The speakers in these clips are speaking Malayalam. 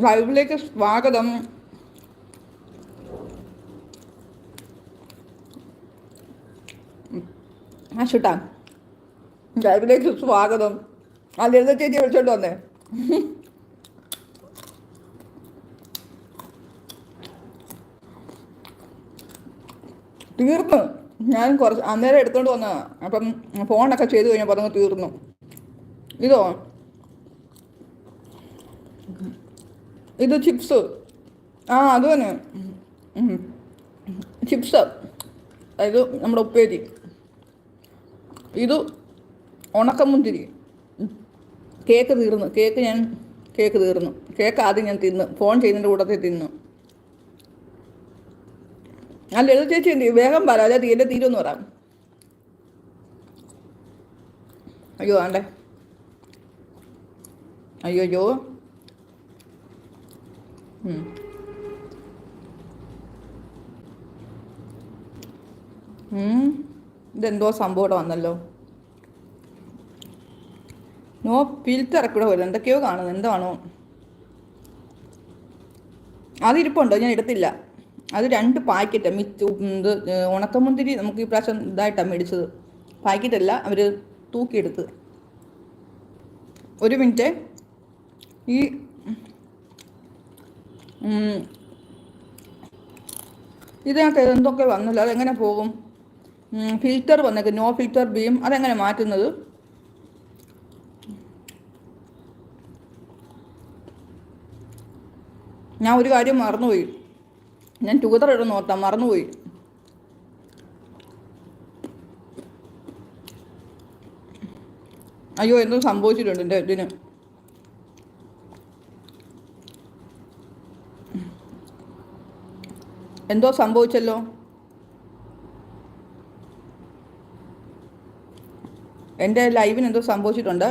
ലൈവിലേക്ക് സ്വാഗതം. ആ ലൈവിലേക്ക് സ്വാഗതം. ആ ലളിത ചേച്ചി വിളിച്ചോണ്ട് വന്നേ. തീർന്നു. ഞാൻ കുറച്ച് അന്നേരം എടുത്തോണ്ട് വന്നതാണ് അപ്പം ഫോണൊക്കെ ചെയ്ത് കഴിഞ്ഞപ്പോൾ അതങ്ങ് തീർന്നു. ഇതോ? ഇത് ചിപ്സ്. ആ അത് തന്നെ. ചിപ്സ്. അതായത് നമ്മുടെ ഉപ്പേരി. ഇത് ഉണക്കമുന്തിരി. മുന്തിരി കേക്ക് തീർന്നു. കേക്ക് ഞാൻ കേക്ക് തീർന്നു. കേക്ക് ആദ്യം ഞാൻ തിന്നു. ഫോൺ ചെയ്യുന്നതിന്റെ കൂട്ടത്തിൽ തിന്നു. അല്ല ലളിത ചേച്ചി എന്ത് വേഗം പറ. അല്ലെ തീരെ തീരുമെന്ന് പറയാം അയ്യോ ആണ്ടേ. അയ്യോ അയ്യോ. ഇതെന്തോ സംഭവം ഇവിടെ വന്നല്ലോ. നോ ഫിൽറ്റർ ഒക്കെ ഇവിടെ വരും. എന്തൊക്കെയോ കാണുന്നത് എന്താണോ? അതിരിപ്പുണ്ടോ. ഞാൻ എടുത്തില്ല. അത് രണ്ട് പാക്കറ്റ്. മിച്ച് ഇത് ഉണക്കമുന്തിരി നമുക്ക് ഈ പ്രാവശ്യം ഇതായിട്ടാണ് മേടിച്ചത്. പാക്കറ്റല്ല അവർ തൂക്കിയെടുത്ത് ഒരു മിനിറ്റ്. ഈ ഇതിനകത്ത് എന്തൊക്കെ വന്നില്ല? അതെങ്ങനെ പോകും? ഫിൽറ്റർ വന്നേക്ക്. നോ ഫിൽറ്റർ ബീം അതെങ്ങനെ മാറ്റുന്നത്? ഞാൻ ഒരു കാര്യം മറന്നുപോയി. ഞാൻ ടൂതർ ഇടുന്ന നോക്കാം മറന്നുപോയി. അയ്യോ എന്തോ സംഭവിച്ചിട്ടുണ്ട് എന്റെ ഇതിന്. എന്തോ സംഭവിച്ചല്ലോ? എന്റെ ലൈവിന് എന്തോ സംഭവിച്ചിട്ടുണ്ട്.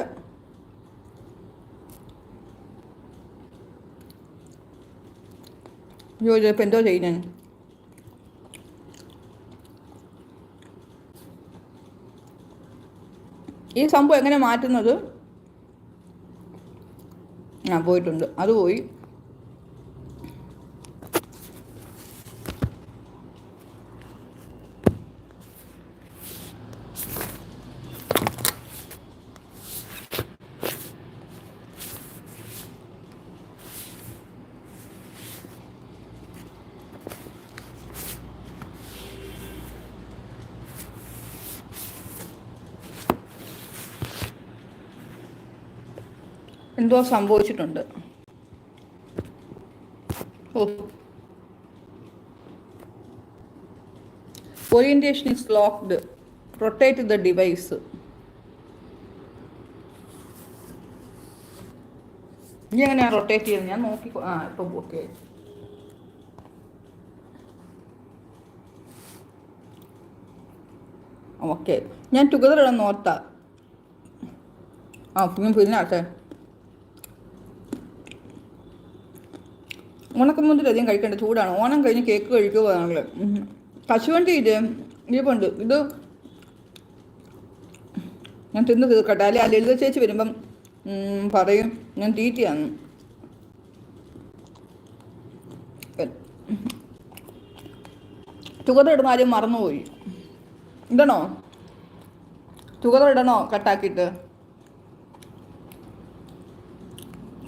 ജോജോ ഇപ്പം എന്തോ ചെയ്യുന്നു? ഈ സംഭവം എങ്ങനെ മാറ്റുന്നത്? ആ പോയിട്ടുണ്ട്. അത് പോയി. എന്തോ സംഭവിച്ചിട്ടുണ്ട്. ഓ. Orientation is locked rotate the device ഇനി എങ്ങനെയാ റൊട്ടേറ്റ് ചെയ്യുന്നത്? ഞാൻ നോക്കി ആ ഇപ്പം ഓക്കെ ഓക്കെ ഞാൻ ടുഗദർ ഇടാൻ നോർത്താ ആ പിന്നെ പിന്നാട്ടെ ഉണക്കമുന്തിരി അധികം കഴിക്കേണ്ട ചൂടാണ്. ഓണം കഴിഞ്ഞ് കേക്ക് കഴിക്കുക ഞങ്ങൾ കശുവണ്ടി ഇത് ഇരിപ്പുണ്ട്. ഇത് ഞാൻ തിന്ന് തീർക്കട്ടെ. അല്ലെ ആ ലളിത ചേച്ചി വരുമ്പം പറയും. ഞാൻ തീറ്റയാന്ന് തുകത ഇടുന്ന ആരും മറന്നുപോയി. ഇടണോ? തുകത ഇടണോ? കട്ടാക്കിയിട്ട്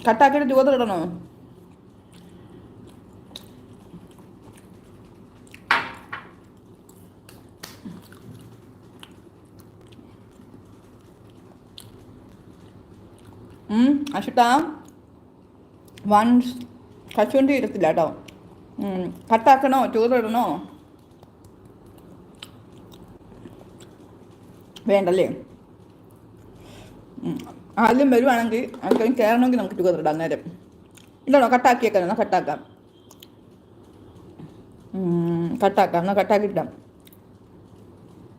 കട്ടാക്കിയിട്ട് തുകത ഇടണോ വൺസ് വൺ കശുവണ്ടി ഇടത്തില്ല കേട്ടോ. കട്ടാക്കണോ? ചോറിടണോ വേണ്ടല്ലേ? ആദ്യം വരുവാണെങ്കിൽ ആൾക്കാരും കയറണമെങ്കിൽ നമുക്ക് ഇടാം നേരം ഇല്ലാണോ എന്നാൽ കട്ടാക്കാം. കട്ടാക്കാം. എന്നാൽ കട്ടാക്കിയിട്ടാം